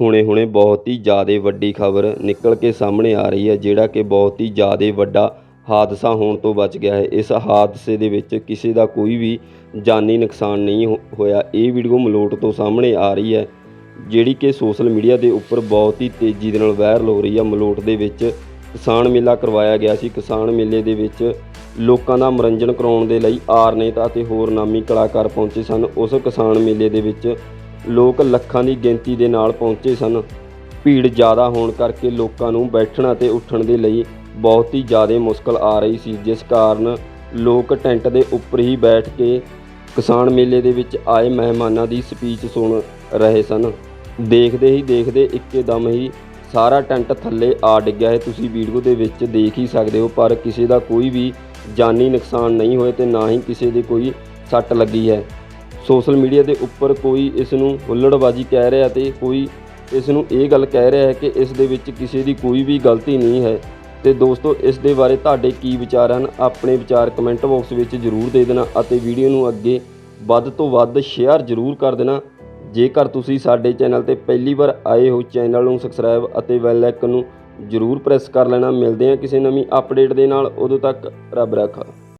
ਹੁਣੇ-ਹੁਣੇ ਬਹੁਤ ਹੀ ਜ਼ਿਆਦਾ ਵੱਡੀ ਖਬਰ ਨਿਕਲ ਕੇ ਸਾਹਮਣੇ ਆ ਰਹੀ ਹੈ, ਜਿਹੜਾ ਕਿ ਬਹੁਤ ਹੀ ਜ਼ਿਆਦਾ ਵੱਡਾ ਹਾਦਸਾ ਹੋਣ ਤੋਂ ਬਚ ਗਿਆ ਹੈ। ਇਸ ਹਾਦਸੇ ਦੇ ਵਿੱਚ ਕਿਸੇ ਦਾ ਕੋਈ ਵੀ ਜਾਨੀ ਨੁਕਸਾਨ ਨਹੀਂ ਹੋ- ਹੋਇਆ। ਇਹ ਵੀਡੀਓ ਮਲੋਟ ਤੋਂ ਸਾਹਮਣੇ ਆ ਰਹੀ ਹੈ, ਜਿਹੜੀ ਕਿ ਸੋਸ਼ਲ ਮੀਡੀਆ ਦੇ ਉੱਪਰ ਬਹੁਤ ਹੀ ਤੇਜ਼ੀ ਦੇ ਨਾਲ ਵਾਇਰਲ ਹੋ ਰਹੀ ਹੈ। ਮਲੋਟ ਦੇ ਵਿੱਚ ਕਿਸਾਨ ਮੇਲਾ ਕਰਵਾਇਆ ਗਿਆ ਸੀ। ਕਿਸਾਨ ਮੇਲੇ ਦੇ ਵਿੱਚ ਲੋਕਾਂ ਦਾ ਮਨੋਰੰਜਨ ਕਰਾਉਣ ਦੇ ਲਈ ਆਰਨੇਤ ਅਤੇ ਹੋਰ ਨਾਮੀ ਕਲਾਕਾਰ ਪਹੁੰਚੇ ਸਨ। ਉਸ ਕਿਸਾਨ ਮੇਲੇ ਦੇ ਵਿੱਚ ਲੋਕ ਲੱਖਾਂ ਦੀ ਗਿਣਤੀ ਦੇ ਨਾਲ ਪਹੁੰਚੇ ਸਨ। ਭੀੜ ਜ਼ਿਆਦਾ ਹੋਣ ਕਰਕੇ ਲੋਕਾਂ ਨੂੰ ਬੈਠਣ ਅਤੇ ਉੱਠਣ ਦੇ ਲਈ ਬਹੁਤ ਹੀ ਜ਼ਿਆਦਾ ਮੁਸ਼ਕਲ ਆ ਰਹੀ ਸੀ, ਜਿਸ ਕਾਰਨ ਲੋਕ ਟੈਂਟ ਦੇ ਉੱਪਰ ਹੀ ਬੈਠ ਕੇ ਕਿਸਾਨ ਮੇਲੇ ਦੇ ਵਿੱਚ ਆਏ ਮਹਿਮਾਨਾਂ ਦੀ ਸਪੀਚ ਸੁਣ ਰਹੇ ਸਨ। ਦੇਖਦੇ ਹੀ ਦੇਖਦੇ ਇੱਕਦਮ ਹੀ ਸਾਰਾ ਟੈਂਟ ਥੱਲੇ ਆ ਡਿੱਗਿਆ ਹੈ। ਤੁਸੀਂ ਵੀਡੀਓ ਦੇ ਵਿੱਚ ਦੇਖ ਹੀ ਸਕਦੇ ਹੋ, ਪਰ ਕਿਸੇ ਦਾ ਕੋਈ ਵੀ ਜਾਨੀ ਨੁਕਸਾਨ ਨਹੀਂ ਹੋਇਆ ਤੇ ਨਾ ਹੀ ਕਿਸੇ ਦੇ ਕੋਈ ਸੱਟ ਲੱਗੀ ਹੈ। ਸੋਸ਼ਲ ਮੀਡੀਆ ਦੇ ਉੱਪਰ ਕੋਈ ਇਸ ਨੂੰ ਹੁੱਲੜਬਾਜੀ ਕਹਿ ਰਿਹਾ ਤੇ ਕੋਈ ਇਸ ਨੂੰ ਇਹ ਗੱਲ ਕਹਿ ਰਿਹਾ ਹੈ ਕਿ ਇਸ ਦੇ ਵਿੱਚ ਕਿਸੇ ਦੀ ਕੋਈ ਵੀ ਗਲਤੀ ਨਹੀਂ ਹੈ। ਤੇ ਦੋਸਤੋ, ਇਸ ਦੇ ਬਾਰੇ ਤੁਹਾਡੇ ਕੀ ਵਿਚਾਰ ਹਨ? ਆਪਣੇ ਵਿਚਾਰ ਕਮੈਂਟ ਬਾਕਸ ਵਿੱਚ ਜ਼ਰੂਰ ਦੇ ਦੇਣਾ ਅਤੇ ਵੀਡੀਓ ਨੂੰ ਅੱਗੇ ਵੱਧ ਤੋਂ ਵੱਧ ਸ਼ੇਅਰ ਜ਼ਰੂਰ ਕਰ ਦੇਣਾ। ਜੇਕਰ ਤੁਸੀਂ ਸਾਡੇ ਚੈਨਲ ਤੇ ਪਹਿਲੀ ਵਾਰ ਆਏ ਹੋ, ਚੈਨਲ ਨੂੰ ਸਬਸਕ੍ਰਾਈਬ ਅਤੇ ਬੈਲ ਆਈਕਨ ਨੂੰ ਜ਼ਰੂਰ ਪ੍ਰੈਸ ਕਰ ਲੈਣਾ। ਮਿਲਦੇ ਹਾਂ ਕਿਸੇ ਨਵੀਂ ਅਪਡੇਟ ਦੇ ਨਾਲ। ਉਦੋਂ ਤੱਕ ਰੱਬ ਰਾਖਾ।